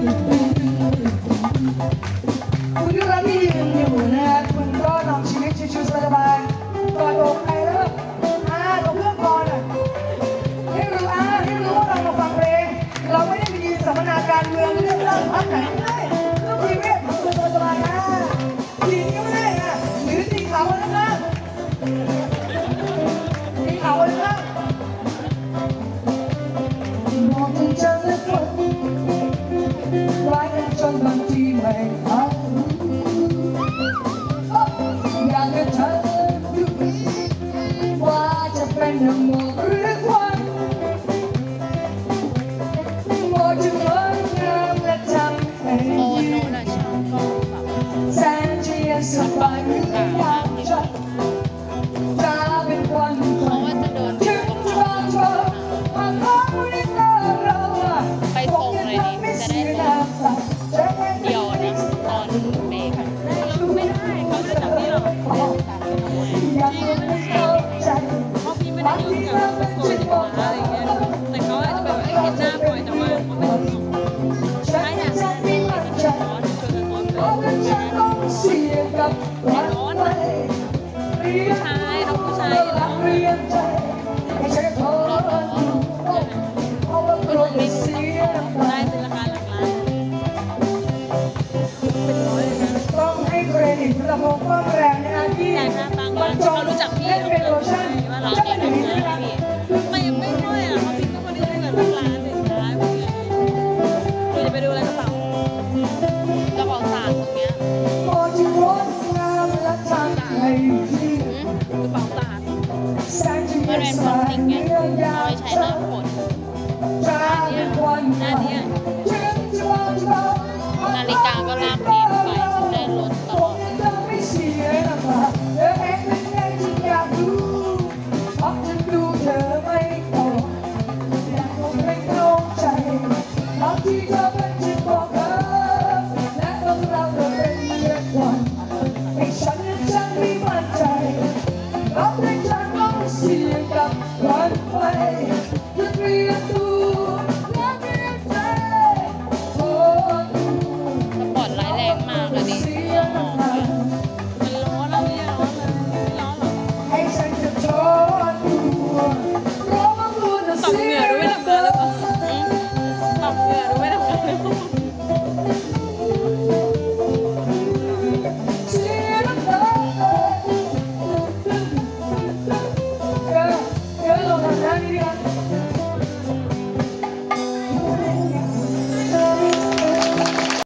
คุณกำลังที่ยืนอยู่นะฮะคุณก็นำชีวิตชิวๆสบายๆก่อนอกใครแล้วก็อ่าตรงเพื่อนก่อนอะให้รู้อ่าให้รู้ว่าเรามาฟังเพลง เราไม่ได้ไปยืนสัมมนาการเมืองเรื่องตั้งพรรคไหนไม่ได้เรื่องชีวิตคุณสบายๆนะยิงก็ไม่ได้นะหรือตีเขาแล้วนะตีเขาแล้วนะมองจนเจอและฝันร้ายกันจนบางทีไม่อ อยากจะเธอทุกทีว่าจะเป็นน้ำมูกหรือควัน กับทุกคนอะไรเงี้ยแต่เขาอาจจะแบบเอ้ยเห็นหน้าบ่อยแต่ว่าเขาไม่ได้ใช่อยาน่ะกจะมีมันใจร้อนชวนกันร้อนเพราะว่าฉันต้องเสียกับวันไปเรียนชายน้องผู้ชายเรา ถ้าบางร้านเขารู้จักพี่เขาเป็นเลโลชั่นว่าเรานจะนี้เป็นอย่างนะนี้พี่ไม่ไม่ค่อยอะเพราะพี่ก็ไม่ได้เงินทั้งร้านเลยร้านพี่คุณจะไปดูอะไรกระเป๋ากระเป๋าสารตรงเนี้ยพอจะงดงามและทำให้ยืนกระเป๋าตาดแสงจะมันเย็เป็นพลาสติกไงเอยาเอามไว้ใช้หน้าฝนจะเป็นวันใหม่ถึงจะนาฬิกา อไ fuera.